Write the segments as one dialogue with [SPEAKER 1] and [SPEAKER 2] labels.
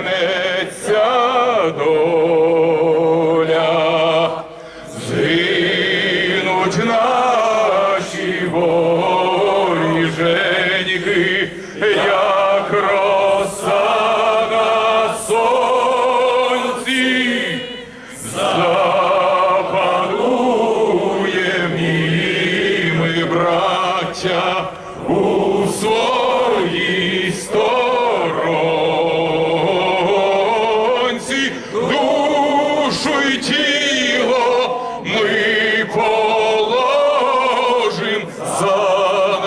[SPEAKER 1] усміхнеться доля, згинуть наші воріженьки, як Ми положим за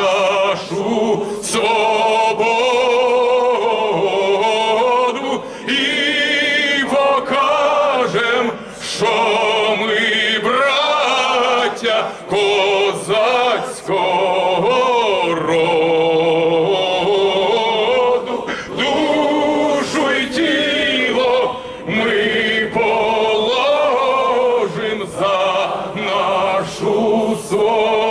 [SPEAKER 1] нашу собою, і покажем, Що ми, браття, козацького. нашу славу.